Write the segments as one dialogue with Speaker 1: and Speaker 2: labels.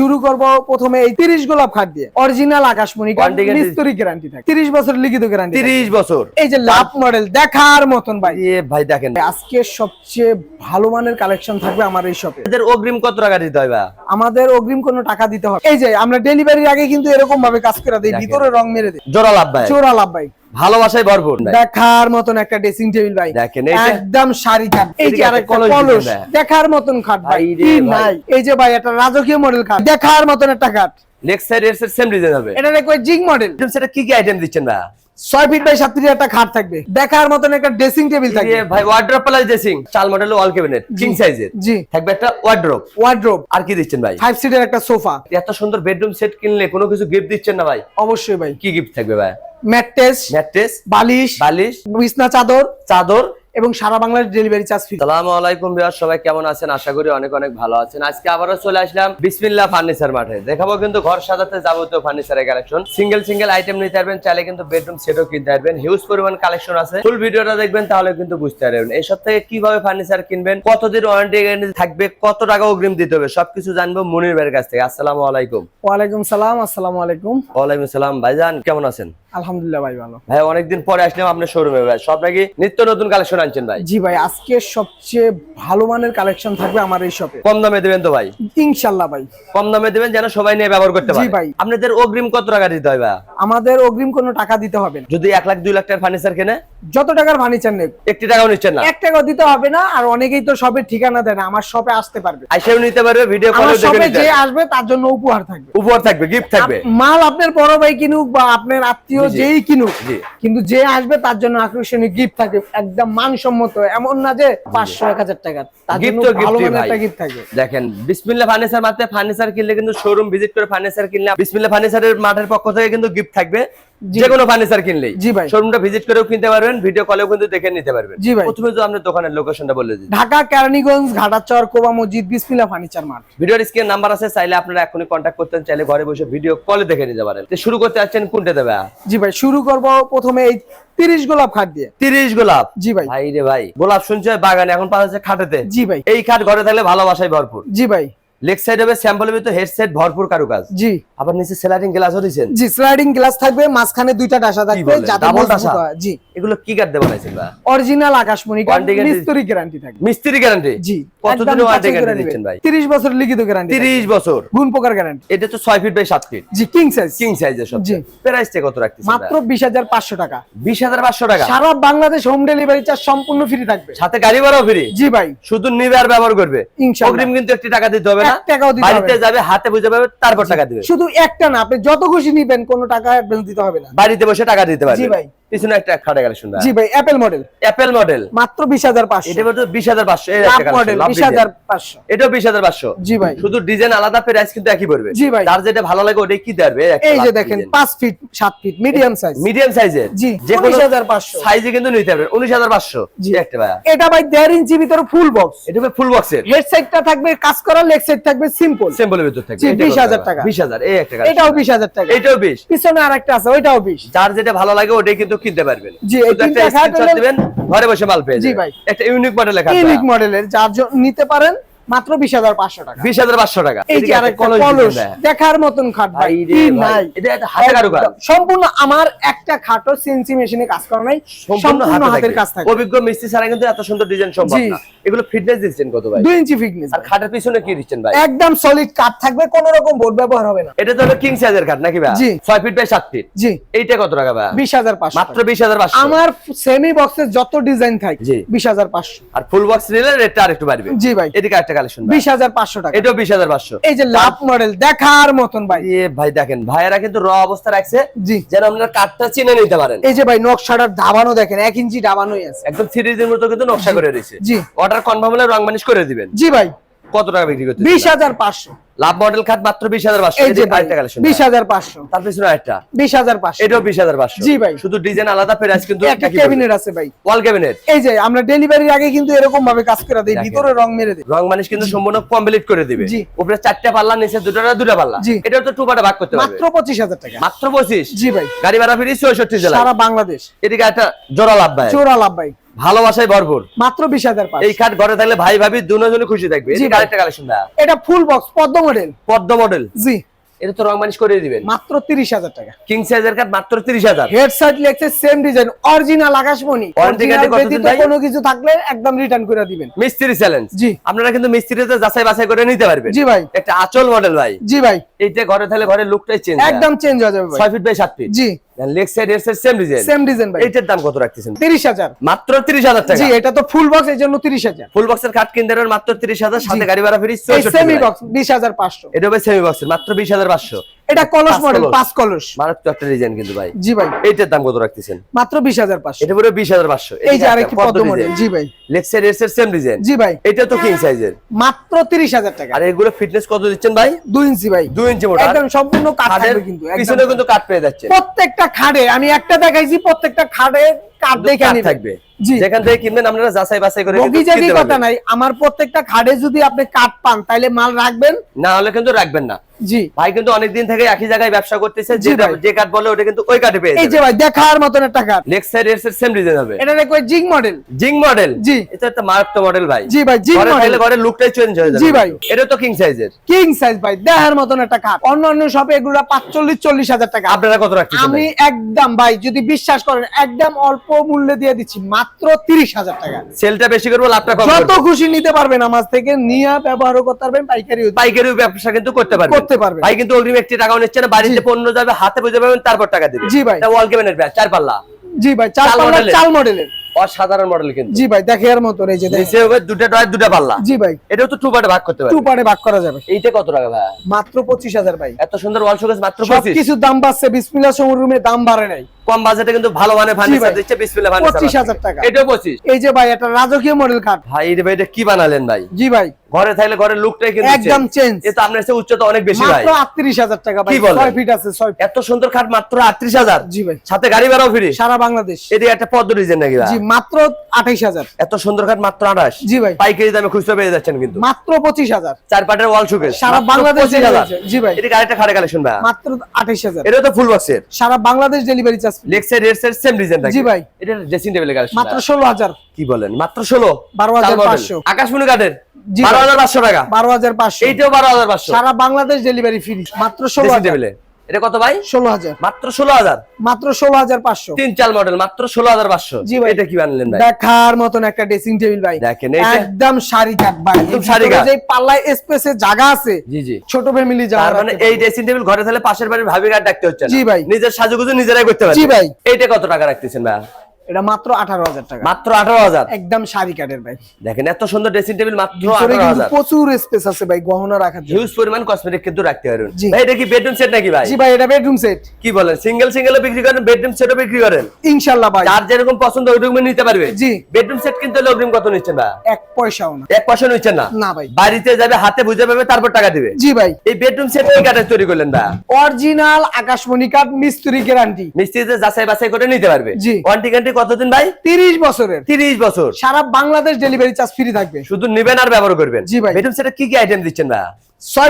Speaker 1: শুরু করব প্রথমে এই তিরিশ গোলাপ খাট দিয়ে। অরিজিনাল আকাশমণি মিস্ত্রি গ্যারান্টি থাকে। তিরিশ বছর লিখিত গ্যারান্টি
Speaker 2: তিরিশ বছর।
Speaker 1: এই যে লাভ মডেল দেখার মতন ভাই।
Speaker 2: এ ভাই দেখেন।
Speaker 1: আজকে সবচেয়ে ভালো মানের কালেকশন থাকবে আমার এই শপে
Speaker 2: এদের অগ্রিম কত টাকা দিতে হয় বা
Speaker 1: আমাদের অগ্রিম কোনো টাকা দিতে হবে। এই যে আমরা ডেলিভারির আগে কিন্তু এরকম ভাবে কাজ করে দিই। ভিতরে রং মেরে দিই।
Speaker 2: জোড়া লাভ ভাই।
Speaker 1: চোরা লাভ ভাই।
Speaker 2: ভালোবাসায় ভরপুর
Speaker 1: দেখার মতন একটা ড্রেসিং টেবিল ভাই।
Speaker 2: দেখেন,
Speaker 1: একদম শাড়ি খাট। এই যে আরেকটা
Speaker 2: কলস।
Speaker 1: দেখার মতন খাট ভাই। কি নাই? এই যে ভাই একটা রাজকীয় মডেল খাট। দেখার মতন একটা খাট।
Speaker 2: লেগ সাইড এর সেম ডিজাইন হবে।
Speaker 1: এটা জিগ মডেল
Speaker 2: সেটা কি কি আইটেম দিচ্ছেন ভাই?
Speaker 1: ছয় ফিট বাই সাত ফিটের একটা খাট থাকবে। দেখার মতন একটা ড্রেসিং টেবিল থাকবে।
Speaker 2: ভাই ওয়ার্ড্রপ প্লাস ড্রেসিং চাল মডেল ওয়াল ক্যাবিনেট কিং সাইজের
Speaker 1: জি।
Speaker 2: থাকবে একটা ওয়ার্ড্রপ আর কি দিচ্ছেন ভাই?
Speaker 1: ফাইভ সিটের একটা সোফা
Speaker 2: এত সুন্দর বেডরুম সেট কিনলে কোনো কিছু গিফট দিচ্ছেন না ভাই?
Speaker 1: অবশ্যই ভাই।
Speaker 2: কি গিফট থাকবে ভাই?
Speaker 1: ম্যাট্রেস
Speaker 2: ম্যাট্রেস
Speaker 1: বালিশ
Speaker 2: বালিশ
Speaker 1: বিছনা চাদর
Speaker 2: চাদর।
Speaker 1: এবং সারা বাংলার ডেলিভারি চার্জ ফ্রি
Speaker 2: সালামু আলাইকুম বিয়ার সবাই কেমন আছেন? আশা করি অনেক অনেক ভালো আছেন। আজকে আবারও চলে আসলাম বিসমিল্লাহ ফার্নিচার মাঠে। দেখাবো কিন্তু ঘর সাজাতে যাবতীয় ফার্নিচারের কালেকশন সিঙ্গেল সিঙ্গেল আইটেম নিতে পারবেন চাইলে কিন্তু বেডরুম সেটও কিনতে পারবেন। হিউজ পরিমাণ কালেকশন আছে। ফুল ভিডিওটা দেখবেন তাহলে কিন্তু বুঝতে পারবেন। এই সব থেকে কীভাবে ফার্নিচার কিনবেন কতদিন ওয়ারেন্টি গ্যারান্টি থাকবে কত টাকা অগ্রিম দিতে হবে সবকিছু জানব মনির ভাইয়ের কাছ থেকে। আসসালামু আলাইকুম।
Speaker 1: ওয়ালাইকুম সালাম আসসালামু আলাইকুম।
Speaker 2: ওয়ালাইকুম সালাম ভাইজান কেমন আছেন?
Speaker 1: আলহামদুলিল্লাহ ভাই ভালো।
Speaker 2: ভাই অনেকদিন পরে আসলাম আপনার শোরুমে ভাই। সব নাকি নিত্য নতুন কালেকশন আনছেন ভাই?
Speaker 1: জি ভাই আজকে সবচেয়ে ভালো মানের কালেকশন থাকবে আমার এই শপে
Speaker 2: কম দামে দেবেন তো ভাই?
Speaker 1: ভাই।
Speaker 2: কম দামে দেবেন যেন সবাই নিয়ে ব্যবহার করতে
Speaker 1: জি ভাই।
Speaker 2: আপনাদের অগ্রিম কত টাকা দিতে হয় ভাই?
Speaker 1: আমাদের অগ্রিম কোনো টাকা দিতে হবে না।
Speaker 2: যদি লাখ লাখ টাকার ফার্নিচার কেনে?
Speaker 1: যত টাকার ফার্নিচার নেব।
Speaker 2: একটি টাকাও নিচ্ছেন না?
Speaker 1: এক টাকাও দিতে হবে না আর অনেকেই তো সবের ঠিকানা দেয় না আমার শপে আসতে পারবে।
Speaker 2: আইসেও নিতে পারবে ভিডিও কলে দেখে নিতে
Speaker 1: যে আসবে তার জন্য উপহার থাকবে।
Speaker 2: উপহার থাকবে গিফট থাকবে।
Speaker 1: মাল আপনার বড় ভাই কিনুক বা আপনার আত্মীয়
Speaker 2: জি।
Speaker 1: যেই কিনুক কিন্তু যে আসবে তার জন্য আকর্ষণীয় গিফট থাকে একদম মানসম্মত এমন না যে পাঁচশো এক হাজার টাকা তার জন্য ভালো একটা গিফট থাকবে
Speaker 2: দেখেন বিসমিল্লা ফার্নিচার মাত্র ফার্নিচার কিনলে কিন্তু শোরুম ভিজিট করে ফার্নিচার কিনলে বিসমিল্লা ফার্নিচারের মাঠের পক্ষ থেকে কিন্তু গিফট থাকবে। যে কোনো ফার্নিচার কিনলেই।
Speaker 1: জি ভাই।
Speaker 2: শোরুমটা ভিজিট করেও কিনতে পারবেন ভিডিও কলেও কিন্তু দেখে নিতে পারবেন।
Speaker 1: জি ভাই।
Speaker 2: প্রথমে তো আপনার দোকানের লোকেশনটা বলে দিন
Speaker 1: ঢাকা কেরানীগঞ্জ ঘাটাচর কোবা মসজিদ বিসমিল্লা ফার্নিচার মার্ট
Speaker 2: ভিডিওর স্ক্রিন নাম্বার আছে চাইলে আপনারা এখনই কন্ট্যাক্ট করতেন চাইলে ঘরে বসে ভিডিও কলে দেখে নিতে পারেন। তো শুরু করতে যাচ্ছেন কোনটা দেবে?
Speaker 1: জি ভাই শুরু করব প্রথমে এই তিরিশ গোলাপ খাট দিয়ে।
Speaker 2: তিরিশ গোলাপ?
Speaker 1: জি ভাই।
Speaker 2: ভাই রে ভাই গোলাপ শুনছে? বাগানে এখন পাওয়া যাচ্ছে খাটেতে।
Speaker 1: জি ভাই।
Speaker 2: এই খাট ঘরে থাকলে ভালোবাসায় ভরপুর।
Speaker 1: জি ভাই।
Speaker 2: লেগ সাইড হবে স্যাম্পলের ভিতরে হেডসেট ভরপুর কারুকাজ।
Speaker 1: জি।
Speaker 2: আবার নিচে স্লাইডিং গ্লাসও দিয়েছেন।
Speaker 1: জি স্লাইডিং গ্লাস থাকবে মাঝখানে দুইটা ডাসা থাকবে যাতে মজবুত হয়। জি।
Speaker 2: এগুলো কি কাঠ দিয়ে বানাইছেন বা
Speaker 1: অরিজিনাল আকাশমণি কাঠ
Speaker 2: Warranty guarantee-
Speaker 1: মিস্ত্রি গ্যারান্টি থাকবে।
Speaker 2: মিস্ত্রি গ্যারান্টি
Speaker 1: জি
Speaker 2: কতদিন ওয়ারেন্টি গ্যারান্টি দিচ্ছেন ভাই?
Speaker 1: 30 বছর লিখিত গ্যারান্টি
Speaker 2: তিরিশ বছর।
Speaker 1: গুণ প্রকার গ্যারান্টি
Speaker 2: এটা তো ছয় ফিট বাই ফিট
Speaker 1: জি কিং সাইজ
Speaker 2: কিং সাইজের সব
Speaker 1: জি।
Speaker 2: প্রাইসটা কত রাখতেছেন
Speaker 1: মাত্র বিশ হাজার পাঁচশো টাকা।
Speaker 2: বিশ হাজার পাঁচশো টাকা?
Speaker 1: সারা বাংলাদেশ হোম ডেলিভারি চার্জ সম্পূর্ণ ফ্রি থাকবে।
Speaker 2: সাথে গাড়ি ভাড়াও ফ্রি
Speaker 1: জি ভাই।
Speaker 2: শুধু নিবে আর ব্যবহার করবে।
Speaker 1: ইনশাআল্লাহ।
Speaker 2: অগ্রিম কিন্তু একটি টাকা দিতে হবে
Speaker 1: এক টাকাও দিতে
Speaker 2: বাড়িতে যাবে হাতে বুঝে পাবে তারপর টাকা দিবে।
Speaker 1: শুধু একটা না আপনি যত খুশি নিবেন কোনো টাকা অ্যাডভান্স দিতে হবে না।
Speaker 2: বাড়িতে বসে টাকা দিতে পারবেন
Speaker 1: জি ভাই।
Speaker 2: পিছনে একটা খাটে গেলে শুনবে।
Speaker 1: জি ভাই অ্যাপেল মডেল
Speaker 2: অ্যাপেল মডেল
Speaker 1: মাত্র বিশ হাজার পাঁচশো।
Speaker 2: এটা বলতে বিশ হাজার এই একটা
Speaker 1: মডেল
Speaker 2: collection,
Speaker 1: বিশ
Speaker 2: lovely
Speaker 1: হাজার
Speaker 2: design।
Speaker 1: পাঁচশো।
Speaker 2: এটাও বিশ হাজার পাঁচশো।
Speaker 1: জি ভাই।
Speaker 2: শুধু ডিজাইন আলাদা প্রাইস কিন্তু একই পড়বে।
Speaker 1: জি ভাই।
Speaker 2: তার যেটা ভালো লাগে ওটাই কি দেবে?
Speaker 1: এই যে দেখেন পাঁচ ফিট সাত ফিট মিডিয়াম সাইজ
Speaker 2: মিডিয়াম সাইজের
Speaker 1: জি,
Speaker 2: যে
Speaker 1: 19,500
Speaker 2: সাইজে কিন্তু নিতে পারবেন উনিশ হাজার পাঁচশো।
Speaker 1: জি।
Speaker 2: একটা ভাইয়া।
Speaker 1: এটা ভাই দেড় ইঞ্চি ভিতরে ফুল বক্স
Speaker 2: এটা ফুল বক্সের
Speaker 1: হেড সাইডটা থাকবে কাজ করা লেগ সাইড থাকবে সিম্পল
Speaker 2: সিম্পলের ভিতর থাকবে।
Speaker 1: জি, 20,000 টাকা।
Speaker 2: বিশ হাজার এই একটা
Speaker 1: এটাও বিশ হাজার টাকা।
Speaker 2: এটাও বিশ।
Speaker 1: পিছনে আর একটা আছে ওইটাও বিশ।
Speaker 2: যার যেটা ভালো লাগে ওটাই কিন্তু কিনতে পারবেন।
Speaker 1: জি,
Speaker 2: ঘরে বসে মাল পেয়ে
Speaker 1: জি
Speaker 2: যাবেন।
Speaker 1: ভাই।
Speaker 2: একটা ইউনিক মডেল লেখা
Speaker 1: ইউনিক মডেলের যার জন্য নিতে পারেন মাত্র বিশ হাজার পাঁচশো টাকা।
Speaker 2: বিশ হাজার পাঁচশো টাকা।
Speaker 1: এই যে আরেকটা
Speaker 2: কলস।
Speaker 1: দেখার মতন খাট ভাই। নাই?
Speaker 2: এটা হাতে কারুকাজ।
Speaker 1: একদম। সম্পূর্ণ আমার একটা খাটো সিএনসি মেশিনে কাজ করা নাই
Speaker 2: সম্পূর্ণ
Speaker 1: হাতের কাজ থাকে।
Speaker 2: অভিজ্ঞ মিস্ত্রি ছাড়া কিন্তু এত সুন্দর ডিজাইন সম্ভব না। এগুলো ফিটনেস দিচ্ছেন কত ভাই?
Speaker 1: ইঞ্চি ফিটনেস
Speaker 2: আর খাটের পিছনে কি দিচ্ছেন ভাই?
Speaker 1: একদম সলিড কাঠ থাকবে কোন রকম বোর্ড ব্যবহার হবে না।
Speaker 2: এটা তো হলো কিং সাইজের খাট নাকি ভাই। ছয় ফিট বাই সাত ফিট
Speaker 1: জি।
Speaker 2: এইটা কত টাকা ভাই?
Speaker 1: বিশ হাজার পাঁচশো
Speaker 2: মাত্র বিশ হাজার পাঁচশো।
Speaker 1: আমার সেমি বক্সের যত ডিজাইন থাকে
Speaker 2: জি।
Speaker 1: বিশ হাজার পাঁচশো।
Speaker 2: আর ফুল বক্স নিলে রেটটা আরেকটু বাড়বে।
Speaker 1: জি ভাই।
Speaker 2: এদিকে একটা কালেকশন
Speaker 1: টাকা। এই যে লাভ মডেল দেখার মতন ভাই।
Speaker 2: এ ভাই দেখেন ভাইয়েরা কিন্তু র অবস্থা রাখছে।
Speaker 1: জি।
Speaker 2: যেন আপনার কাঠটা চিনে নিতে পারেন।
Speaker 1: এই যে ভাই নকশাটার দাবানো দেখেন এক ইঞ্চি দাবানোই আছে।
Speaker 2: একদম সিরিজের মতো কিন্তু নকশা করে দিয়েছে।
Speaker 1: জি।
Speaker 2: অর্ডার কনফার্ম হলে রং মানিশ করে দিবেন।
Speaker 1: জি ভাই।
Speaker 2: কত টাকা বিক্রি করতে
Speaker 1: বিশ হাজার পাঁচশো।
Speaker 2: লাভ মডেল খাট মাত্র বিশ হাজার পাঁচশো।
Speaker 1: এই যে
Speaker 2: আরেকটা কালেকশন
Speaker 1: বিশ হাজার পাঁচশো।
Speaker 2: তার পিছনে একটা
Speaker 1: বিশ হাজার পাঁচশো।
Speaker 2: এটাও বিশ হাজার পাঁচশো।
Speaker 1: জি ভাই।
Speaker 2: শুধু ডিজাইন আলাদা প্রাইস কিন্তু
Speaker 1: একটা ক্যাবিনেট আছে ভাই।
Speaker 2: ওয়াল ক্যাবিনেট
Speaker 1: এই যে আমরা ডেলিভারির আগে কিন্তু এরকম ভাবে কাজ করে দিই। ভিতরে রং মেরে দিই।
Speaker 2: রং মানিশ কিন্তু সম্পূর্ণ কমপ্লিট করে দিবে।
Speaker 1: জি।
Speaker 2: উপরে চারটা পাল্লা নিচে দুটো দুটা পাল্লা। এটা তো টু পার্টে ভাগ করতে পারবে।
Speaker 1: মাত্র পঁচিশ হাজার টাকা।
Speaker 2: মাত্র পঁচিশ?
Speaker 1: জি ভাই।
Speaker 2: গাড়ি ভাড়া ফিরি চৌষট্টি জেলা
Speaker 1: সারা বাংলাদেশ।
Speaker 2: এদিকে একটা জোড়া লাভ ভাই।
Speaker 1: চোরা লাভ ভাই।
Speaker 2: ভালোবাসায় ভরপুর।
Speaker 1: মাত্র বিশ হাজার
Speaker 2: এই খাট ঘরে থাকলে ভাই ভাবি দুজনে খুশি থাকবে।
Speaker 1: এটা ফুল বক্স পদ্ম মডেল
Speaker 2: পদ্ম মডেল
Speaker 1: জি।
Speaker 2: এটা তো রং মানিশ করে দিবেন।
Speaker 1: মাত্র তিরিশ হাজার টাকা।
Speaker 2: কিং সাইজের খাট মাত্র তিরিশ হাজার।
Speaker 1: হেড সাইড লেগছে সেম ডিজাইন অরিজিনাল আকাশমণি।
Speaker 2: কতদিন
Speaker 1: ব্যতীত কোনো কিছু থাকলে একদম রিটার্ন করে দিবেন।
Speaker 2: মিস্ত্রি চ্যালেঞ্জ
Speaker 1: জি।
Speaker 2: আপনারা কিন্তু মিস্ত্রিতে যাচাই বাছাই করে নিতে পারবেন।
Speaker 1: জি ভাই।
Speaker 2: একটা আচল মডেল ভাই।
Speaker 1: জি ভাই।
Speaker 2: এইটা ঘরে লুকটাই চেঞ্জ
Speaker 1: একদম চেঞ্জ হয়ে যাবে ভাই।
Speaker 2: ছয় ফিট বাই সাত ফিট
Speaker 1: জি।
Speaker 2: লেগ সাইড এর সেম ডিজাইন
Speaker 1: সেম ডিজাইন ভাই।
Speaker 2: দাম কত রাখতেছেন?
Speaker 1: তিরিশ হাজার।
Speaker 2: মাত্র তিরিশ হাজার টাকা।
Speaker 1: জি এটা তো ফুল বক্স
Speaker 2: ফুল বক্সের কিনতে মাত্র তিরিশ হাজার সাথে গাড়ি ভাড়া ফ্রি
Speaker 1: এই সেমি বক্স বিশ হাজার পাঁচশো।
Speaker 2: এটা হবে সেমি বক্সের মাত্র বিশ হাজার পাঁচশো।
Speaker 1: এটা কলস মডেল পাঁচ কলস।
Speaker 2: মারাত্মক একটা ডিজাইন কিন্তু ভাই।
Speaker 1: জি ভাই।
Speaker 2: দাম কত রাখতেছেন?
Speaker 1: মাত্র বিশ হাজার পাঁচশো।
Speaker 2: এটা পুরো বিশ হাজার পাঁচশো।
Speaker 1: এই যে আরেকটি পদ্ম মডেল জি ভাই।
Speaker 2: এর সেম ডিজাইন
Speaker 1: জি ভাই।
Speaker 2: এটা তো কিং সাইজের
Speaker 1: মাত্র তিরিশ হাজার টাকা।
Speaker 2: আর এগুলো ফিটনেস কত দিচ্ছেন ভাই?
Speaker 1: ইঞ্চি ভাই।
Speaker 2: ইঞ্চি মোটা।
Speaker 1: একদম সম্পূর্ণ
Speaker 2: খাটের
Speaker 1: থাকবে কিন্তু
Speaker 2: পিছনে কিন্তু কাঠ পেয়ে যাচ্ছে
Speaker 1: প্রত্যেকটা খাড়ে আমি একটা দেখাইছি প্রত্যেকটা খাড়ে কাঠ দেখে
Speaker 2: থাকবে।
Speaker 1: জি।
Speaker 2: যেখান থেকে কিনবেন আপনারা যাচাই বাছাই করে
Speaker 1: কথা নাই আমার প্রত্যেকটা খাড়ে যদি আপনি কাঠ পান তাহলে মাল রাখবেন?
Speaker 2: না হলে কিন্তু রাখবেন না।
Speaker 1: জি।
Speaker 2: ভাই কিন্তু অনেকদিন থেকে একই জায়গায় ব্যবসা করতেছে। যে কাঠ বলে ওটা কিন্তু ওই কাঠে পেয়ে
Speaker 1: এই যে ভাই দেখার মতন একটা কাঠ
Speaker 2: লেগ সাইড এর সেম ডিজাইন হবে।
Speaker 1: এটা দেখো জিং মডেল
Speaker 2: জিং মডেল
Speaker 1: জি।
Speaker 2: এটা একটা মারাত্মক মডেল ভাই।
Speaker 1: জি ভাই জিং মডেল
Speaker 2: ঘরের লুকটাই চেঞ্জ হয়ে যাবে
Speaker 1: জি ভাই।
Speaker 2: এটা তো কিং সাইজের
Speaker 1: কিং সাইজ ভাই দেখার মতন একটা কাঠ অন্য অন্য শপে এগুলো পাঁচচল্লিশ চল্লিশ হাজার টাকা।
Speaker 2: আপনারা কত রাখতেছেন
Speaker 1: আমি একদম ভাই যদি বিশ্বাস করেন একদম অল্প মূল্যে দিয়ে দিচ্ছি মাত্র তিরিশ হাজার টাকা।
Speaker 2: সেলটা বেশি করব লাভটা কম
Speaker 1: যত খুশি নিতে পারবেন আমার থেকে নিয়ে ব্যবহারও করতে পারবেন পাইকারি
Speaker 2: পাইকারি ব্যবসা কিন্তু করতে পারবেন।
Speaker 1: করতে পারবেন।
Speaker 2: ভাই কিন্তু অগ্রিম একটি টাকাও নিচ্ছে না বাড়িতে পণ্য যাবে হাতে বুঝে পাবেন তারপর টাকা দিবে।
Speaker 1: জি ভাই।
Speaker 2: এটা ওয়াল কেবিনের ব্যাচ চার পাল্লা।
Speaker 1: জি ভাই চার
Speaker 2: পাল্লা
Speaker 1: চাল মডেলের
Speaker 2: অসাধারণ মডেল কিন্তু।
Speaker 1: জি ভাই দেখে এর মতো এই যে।
Speaker 2: নিচে হবে দুটো ডয় দুটো পাল্লা।
Speaker 1: জি ভাই।
Speaker 2: এটাও তো টু পার্টে ভাগ করতে
Speaker 1: টু পার্টে ভাগ করা যাবে।
Speaker 2: এইটা কত টাকা ভাই?
Speaker 1: মাত্র পঁচিশ হাজার ভাই।
Speaker 2: এত সুন্দর ওয়াল শোকেস মাত্র পঁচিশ।
Speaker 1: সবকিছুর দাম বাড়ছে বিসমিল্লা শোরুমে দাম বাড়ে নাই।
Speaker 2: কম বাজেটে কিন্তু ভালো মানের ফার্নিচার। দিচ্ছে বিসমিল্লাহ ফার্নিচার
Speaker 1: 25,000 টাকা।
Speaker 2: এটাও পঁচিশ।
Speaker 1: এই যে ভাই একটা রাজকীয় মডেল কাঠ
Speaker 2: ভাই রে ভাই এটা কি বানালেন ভাই?
Speaker 1: জি ভাই।
Speaker 2: ঘরে থাকলে ঘরের লুকটাই কিন্তু
Speaker 1: একদম চেঞ্জ
Speaker 2: এ তো আপনার চেয়ে উচ্চতা অনেক বেশি ভাই।
Speaker 1: মাত্র আটত্রিশ হাজার টাকা ভাই
Speaker 2: কি বলেন?
Speaker 1: ছয় ফিট আছে ছয় feet।
Speaker 2: এত সুন্দর খাট মাত্র আটত্রিশ হাজার।
Speaker 1: জি ভাই।
Speaker 2: সাথে গাড়ি ভাড়াও ফ্রি
Speaker 1: সারা বাংলাদেশ।
Speaker 2: এদিকে একটা পদ্ম ডিজাইন নাকি ভাই?
Speaker 1: জি মাত্র আঠাইশ হাজার।
Speaker 2: এত সুন্দর খাট মাত্র আঠাশ।
Speaker 1: জি ভাই।
Speaker 2: পাইকারি দামে খুচরা পেয়ে যাচ্ছেন কিন্তু।
Speaker 1: মাত্র পঁচিশ হাজার।
Speaker 2: চার পাটের ওয়াল শোকেস
Speaker 1: সারা বাংলাদেশ জি ভাই।
Speaker 2: এদিকে আরেকটা খাটে কালেকশন ভাই।
Speaker 1: মাত্র আঠাইশ হাজার।
Speaker 2: এটা তো ফুল বক্সের
Speaker 1: সারা Bangladesh delivery charge
Speaker 2: leg side head side same design থাকে
Speaker 1: জি ভাই।
Speaker 2: এটা ড্রেসিং টেবিলের কালেকশন
Speaker 1: মাত্র ষোলো হাজার।
Speaker 2: কি বলেন? মাত্র ষোলো?
Speaker 1: 12,500
Speaker 2: আকাশমণি কাঠের
Speaker 1: জি
Speaker 2: বারো
Speaker 1: ভাই।
Speaker 2: হাজার পাঁচশো টাকা।
Speaker 1: বারো হাজার পাঁচশো।
Speaker 2: এইটাও বারো হাজার পাঁচশো।
Speaker 1: সারা বাংলাদেশ ডেলিভারি ফ্রি মাত্র ষোলো
Speaker 2: টেবিলে এটা কত ভাই?
Speaker 1: ষোলো হাজার।
Speaker 2: মাত্র ষোলো হাজার?
Speaker 1: মাত্র ষোলো হাজার পাঁচশো।
Speaker 2: তিন চাল মডেল মাত্র ষোলো হাজার পাঁচশো।
Speaker 1: জি ভাই।
Speaker 2: এটা কি আনলেন ভাই?
Speaker 1: দেখার মতন একটা ড্রেসিং টেবিল ভাই।
Speaker 2: দেখেন,
Speaker 1: একদম সারি ভাই।
Speaker 2: একদম সারি।
Speaker 1: যে পাল্লায় স্পেসে জায়গা আছে
Speaker 2: জি জি।
Speaker 1: ছোট ফ্যামিলি যাওয়ার
Speaker 2: মানে এই ড্রেসিং টেবিল ঘরে থাকলে পাশের বাড়ির ভাবি কাঠ ডাকতে হচ্ছে না।
Speaker 1: জি ভাই।
Speaker 2: নিজের সাজুগুজু নিজেরাই করতে পারবে।
Speaker 1: জি ভাই।
Speaker 2: এটা কত টাকা রাখতেছেন ভাই?
Speaker 1: এটা মাত্র আঠারো হাজার টাকা।
Speaker 2: মাত্র আঠারো হাজার?
Speaker 1: একদম সারি কাঠের ভাই।
Speaker 2: দেখেন এত সুন্দর ড্রেসিং টেবিল মাত্র
Speaker 1: প্রচুর স্পেস আছে ভাই গহনা রাখার জন্য।
Speaker 2: হিউজ পরিমাণ কসমেটিক কিন্তু রাখতে পারবেন। ভাই এটা কি বেডরুম সেট নাকি ভাই?
Speaker 1: জি ভাই এটা বেডরুম সেট
Speaker 2: কি বলেন সিঙ্গেল সিঙ্গেল বিক্রি করেন বেডরুম সেটও বিক্রি করেন?
Speaker 1: ইনশাল্লাহ ভাই।
Speaker 2: যার যেরকম পছন্দ নিতে পারবে।
Speaker 1: জি।
Speaker 2: বেডরুম সেট কিনতে হলে অগ্রিম কত নিচ্ছেন
Speaker 1: এক পয়সাও না।
Speaker 2: এক পয়সা নিচ্ছেন না?
Speaker 1: না ভাই।
Speaker 2: বাড়িতে যাবে হাতে বুঝে পাবে তারপর টাকা দিবে।
Speaker 1: জি ভাই।
Speaker 2: এই বেডরুম সেট কি কাঠের তৈরি করলেন
Speaker 1: অরিজিনাল আকাশমণি কাঠ মিস্ত্রি গ্যারান্টি
Speaker 2: মিস্ত্রিতে যাচাই বাছাই করে নিতে পারবে।
Speaker 1: জি।
Speaker 2: ওয়ারেন্টি গ্যারান্টি কতদিন ভাই?
Speaker 1: তিরিশ বছরের।
Speaker 2: তিরিশ বছর।
Speaker 1: সারা বাংলাদেশ ডেলিভারি চার্জ ফ্রি থাকবে।
Speaker 2: শুধু নিবেন আর ব্যবহার করবেন।
Speaker 1: জি ভাই।
Speaker 2: বেডরুম সেটে কি কি আইটেম দিচ্ছেন ভাই?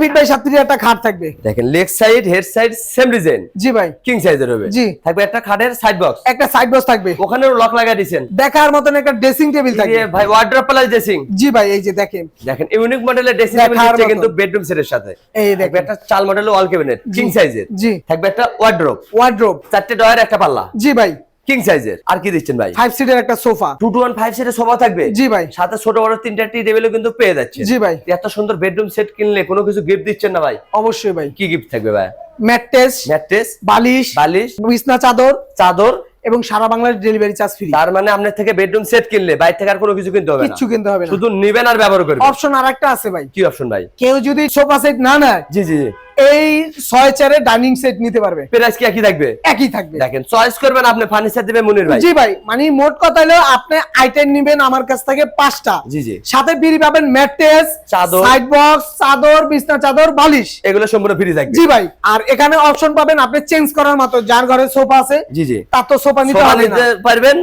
Speaker 1: ফিট বাই ফিট একটা খাট থাকবে।
Speaker 2: দেখেন leg side head side same design
Speaker 1: জি ভাই।
Speaker 2: কিং সাইজের হবে।
Speaker 1: জি।
Speaker 2: থাকবে একটা খাটের সাইড বক্স
Speaker 1: একটা সাইড বক্স থাকবে।
Speaker 2: ওখানেও লক দিয়েছেন
Speaker 1: দেখার মতন একটা ড্রেসিং টেবিল থাকবে।
Speaker 2: ভাই ওয়ার্ড্রপ প্লাস ড্রেসিং
Speaker 1: জি ভাই এই যে দেখেন।
Speaker 2: দেখেন ইউনিক মডেলের ড্রেসিং টেবিল কিন্তু বেডরুম সেটের সাথে।
Speaker 1: এই দেখেন।
Speaker 2: একটা চাল মডেলের ওয়াল ক্যাবিনেট। কিং সাইজের
Speaker 1: জি।
Speaker 2: থাকবে একটা ওয়ার্ড্রোপ
Speaker 1: ওয়ার্ড্রোব
Speaker 2: চারটে ডয়ার একটা পাল্লা।
Speaker 1: জি ভাই।
Speaker 2: কিং সাইজের আর কি দিচ্ছেন ভাই?
Speaker 1: ফাইভ সিটের একটা sofa.
Speaker 2: Two two one five সিটের সোফা থাকবে?
Speaker 1: জি ভাই।
Speaker 2: সাথে ছোট বড় তিনটা টি টেবিলও কিন্তু পেয়ে যাচ্ছে
Speaker 1: জি ভাই।
Speaker 2: এত সুন্দর বেডরুম সেট কিনলে কোনো কিছু গিফট দিচ্ছেন না ভাই?
Speaker 1: অবশ্যই ভাই।
Speaker 2: কি গিফট থাকবে ভাই?
Speaker 1: ম্যাট্রেস
Speaker 2: ম্যাট্রেস
Speaker 1: বালিশ
Speaker 2: বালিশ
Speaker 1: বিছনা চাদর
Speaker 2: চাদর
Speaker 1: এবং সারা বাংলার ডেলিভারি চার্জ ফ্রি
Speaker 2: তার মানে আপনার থেকে বেডরুম সেট কিনলে বাইরে থেকে আর কোনো কিছু কিনতে হবে না।
Speaker 1: কিচ্ছু কিনতে হবে না।
Speaker 2: শুধু নিবেন আর ব্যবহার করবেন।
Speaker 1: অপশন আর একটা আছে ভাই।
Speaker 2: কি অপশন ভাই?
Speaker 1: কেউ যদি সোফা সেট না নেয়
Speaker 2: জি জি জি।
Speaker 1: এই ছয় চেয়ারের ডাইনিং সেট নিতে পারবে।
Speaker 2: প্রাইস কি একই থাকবে?
Speaker 1: একই থাকবে।
Speaker 2: দেখেন চয়েস করবেন আপনি ফার্নিচার দিবে মনির ভাই।
Speaker 1: জি ভাই মানে মোট কথা হলো আপনি আইটেম নিবেন আমার কাছ থেকে পাঁচটা।
Speaker 2: জি জি।
Speaker 1: সাথে ফ্রি পাবেন ম্যাট্রেস
Speaker 2: চাদর।
Speaker 1: সাইড বক্স চাদর বিছনা চাদর বালিশ।
Speaker 2: এগুলো সম্পূর্ণ ফ্রি থাকবে।
Speaker 1: জি ভাই আর এখানে অপশন পাবেন আপনি চেঞ্জ করার মতো যার ঘরে সোফা আছে
Speaker 2: জি জি।
Speaker 1: তার তো সোফা নিতে হবে না।
Speaker 2: পারবেন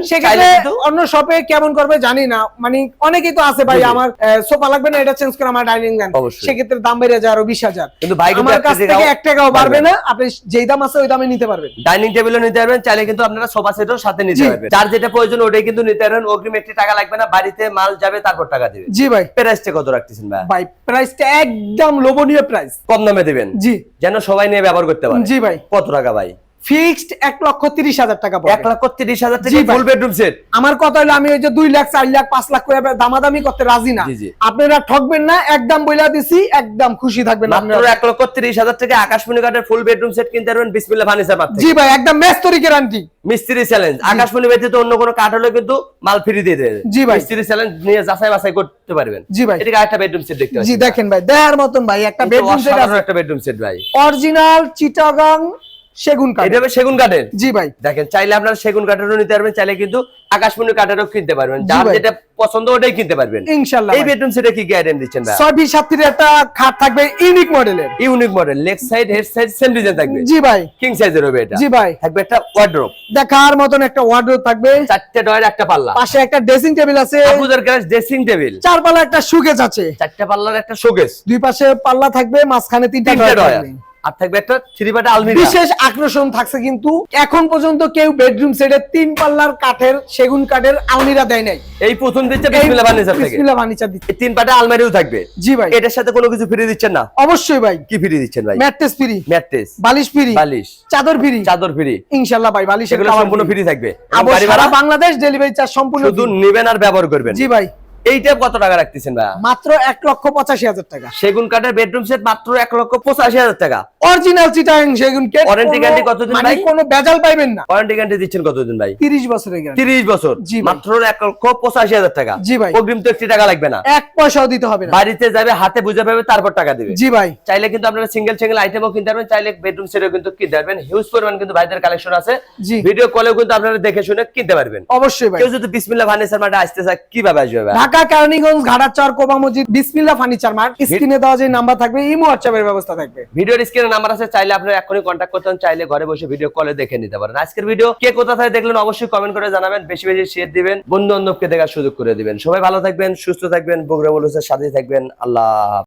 Speaker 2: কিন্তু।
Speaker 1: অন্য শপে কেমন করবে জানি না মানে অনেকেই তো আছে ভাই। আমার সোফা লাগবে না এটা চেঞ্জ করে আমার ডাইনিং দেন। সেক্ষেত্রে দাম বেড়ে যায় আরও বিশ হাজার।
Speaker 2: কিন্তু ভাই
Speaker 1: আমার কাছ থেকে এক টাকাও বাড়বে
Speaker 2: বাড়বে
Speaker 1: না। আপনি যেই দাম আছে ওই দামে নিতে পারবেন।
Speaker 2: ডাইনিং টেবিলও নিতে পারবেন চাইলে কিন্তু আপনারা সোফা সেটও সাথে নিতে
Speaker 1: জি।
Speaker 2: পারবেন। যার যেটা প্রয়োজন ওটাই কিন্তু নিতে পারবেন অগ্রিম একটি টাকা লাগবে না বাড়িতে মাল যাবে তারপর টাকা দিবেন
Speaker 1: জি ভাই।
Speaker 2: প্রাইসটা কত রাখতেছেন ভাই?
Speaker 1: ভাই প্রাইসটা একদম লোভনীয় প্রাইস।
Speaker 2: কম দামে দিবেন?
Speaker 1: জি।
Speaker 2: যেন সবাই নিয়ে ব্যবহার করতে পারে।
Speaker 1: জি ভাই।
Speaker 2: কত টাকা ভাই?
Speaker 1: ফিক্সড এক লক্ষ তিরিশ হাজার টাকা
Speaker 2: এক লক্ষ তিরিশ হাজার টাকা ফুল বেডরুম সেট
Speaker 1: আমার কথা হলো আমি ওই যে দুই লাখ চার লাখ পাঁচ লাখ করে দামাদামি করতে রাজি না। আপনারা ঠকবেন না একদম বইলা দিছি একদম খুশি থাকবেন আপনারা।
Speaker 2: এক লক্ষ তিরিশ হাজার টাকা আকাশমণি কাঠের ফুল বেডরুম সেট কিনতে পারবেন বিসমিল্লা ফার্নিচার থেকে।
Speaker 1: জি ভাই একদম মেস্তরি গ্যারান্টি
Speaker 2: মিস্ত্রি চ্যালেঞ্জ আকাশমণি ব্যতীত অন্য কোনো কাঠ হলে কিন্তু মাল ফ্রি দিয়ে দেবে।
Speaker 1: জি ভাই।
Speaker 2: মিস্ত্রি চ্যালেঞ্জ নিয়ে যাচাই বাছাই করতে পারবেন।
Speaker 1: জি ভাই।
Speaker 2: এদিকে একটা বেডরুম সেট দেখতে
Speaker 1: জি দেখেন ভাই দেখার মতন ভাই একটা বেডরুম সেট
Speaker 2: একটা বেডরুম সেট ভাই।
Speaker 1: অরিজিনাল চিটাগাং সেগুন কাঠ
Speaker 2: এটা হবে সেগুন কাঠের?
Speaker 1: জি ভাই।
Speaker 2: দেখেন চাইলে আপনারা সেগুন কাঠেরও নিতে পারবেন চাইলে কিন্তু আকাশমণি কাঠেরও কিনতে পারবেন। যার যেটা পছন্দ ওটাই কিনতে পারবেন।
Speaker 1: ইনশাল্লাহ
Speaker 2: এই বেডরুম সেটে কি আইটেম দিচ্ছেন ভাই?
Speaker 1: ছয় বিশ সাতটির একটা খাট থাকবে ইউনিক মডেলের
Speaker 2: unique model leg side head side same design থাকবে।
Speaker 1: জি ভাই।
Speaker 2: কিং সাইজের হবে এটা।
Speaker 1: জি ভাই।
Speaker 2: থাকবে একটা ওয়ার্ড্রোব
Speaker 1: দেখার মতন একটা ওয়ার্ডরোব থাকবে।
Speaker 2: চারটে ডয়ের একটা পাল্লা।
Speaker 1: পাশে একটা ড্রেসিং টেবিল আছে।
Speaker 2: আপুজার গ্যাস ড্রেসিং টেবিল
Speaker 1: চার পাল্লা একটা সুকেজ আছে।
Speaker 2: চারটে পাল্লার একটা শোকেস
Speaker 1: দুই পাশে পাল্লা থাকবে মাঝখানে তিনটা ডয়ার।
Speaker 2: আর থাকবে একটা থ্রি আলমিরা।
Speaker 1: বিশেষ আকর্ষণ থাকছে কিন্তু এখন পর্যন্ত কেউ বেডরুম সেটে তিন পাল্লার কাঠের সেগুন কাঠের আলমিরা দেয় নাই।
Speaker 2: এই প্রথম দিচ্ছে বিসমিল্লাহ ফার্নিচার থেকে।
Speaker 1: বিসমিল্লাহ ফার্নিচার দিচ্ছে।
Speaker 2: তিন পাটা আলমারিও থাকবে।
Speaker 1: জি ভাই।
Speaker 2: এটার সাথে কোনো কিছু ফ্রি দিচ্ছেন না?
Speaker 1: অবশ্যই ভাই।
Speaker 2: কি ফ্রি দিচ্ছেন ভাই?
Speaker 1: Mattress free.
Speaker 2: ম্যাট্রেস।
Speaker 1: বালিশ ফ্রি।
Speaker 2: বালিশ।
Speaker 1: চাদর ফ্রি।
Speaker 2: চাদর ফ্রি।
Speaker 1: ইনশাল্লাহ ভাই
Speaker 2: সেগুলো
Speaker 1: cover
Speaker 2: সম্পূর্ণ ফ্রি। থাকবে।
Speaker 1: সারা বাংলাদেশ ডেলিভারি চার্জ সম্পূর্ণ
Speaker 2: শুধু নেবেন আর ব্যবহার করবেন।
Speaker 1: জি ভাই।
Speaker 2: এইটা কত টাকা রাখতেছেন ভাই
Speaker 1: মাত্র এক লক্ষ পঁচাশি হাজার টাকা।
Speaker 2: সেগুন কাঠের বেডরুম সেট মাত্র এক লক্ষ পঁচাশি হাজার টাকা।
Speaker 1: অরিজিনাল চিটাং সেগুন কে
Speaker 2: Warranty guarantee কতদিন
Speaker 1: মানে
Speaker 2: ভাই?
Speaker 1: কোনো বেজাল পাইবেন না।
Speaker 2: ওয়ারেন্টি গ্যারান্টি দিচ্ছেন কতদিন ভাই?
Speaker 1: তিরিশ বছরের গ্যারান্টি
Speaker 2: তিরিশ বছর।
Speaker 1: জি
Speaker 2: মাত্র এক লক্ষ পঁচাশি হাজার টাকা।
Speaker 1: জি ভাই।
Speaker 2: অগ্রিম তো একটি টাকা লাগবে না।
Speaker 1: এক পয়সাও দিতে হবে না।
Speaker 2: বাড়িতে যাবে হাতে বুঝে পাবে তারপর টাকা দিবে।
Speaker 1: জি ভাই।
Speaker 2: চাইলে কিন্তু আপনারা সিঙ্গেল সিঙ্গেল আইটেমও কিনতে পারবেন চাইলে বেডরুম সেটও কিন্তু কিনতে পারবেন। হিউজ পরিমাণ কিন্তু ভাইদের কালেকশন আছে। ভিডিও কলেও কিন্তু আপনারা দেখে শুনে কিনতে পারবেন।
Speaker 1: অবশ্যই ভাই।
Speaker 2: কেউ যদি বিসমিল্লাহ ফার্নিচার মার্টে আসতে চায় কীভাবে আসবে ভাই?
Speaker 1: ঢাকা কেরানীগঞ্জ ঘাটাচর কোবা মসজিদ বিসমিল্লা ফার্নিচার মার্ট স্ক্রিনে দেওয়া যে নাম্বার থাকবে ইমো হোয়াটসঅ্যাপের ব্যবস্থা থাকবে।
Speaker 2: ভিডিওর স্ক্রিনে নাম্বার আছে চাইলে আপনারা এখনই কন্ট্যাক্ট করতে পারেন, চাইলে ঘরে বসে ভিডিও কলে দেখে নিতে পারেন। আজকের ভিডিও কে কোথা থেকে দেখলেন অবশ্যই কমেন্ট করে জানাবেন বেশি বেশি শেয়ার দিবেন বন্ধু বান্ধবকে দেখার সুযোগ করে দিবেন। সবাই ভালো থাকবেন সুস্থ থাকবেন বগুড়া বলুসের সাথে থাকবেন আল্লাহ।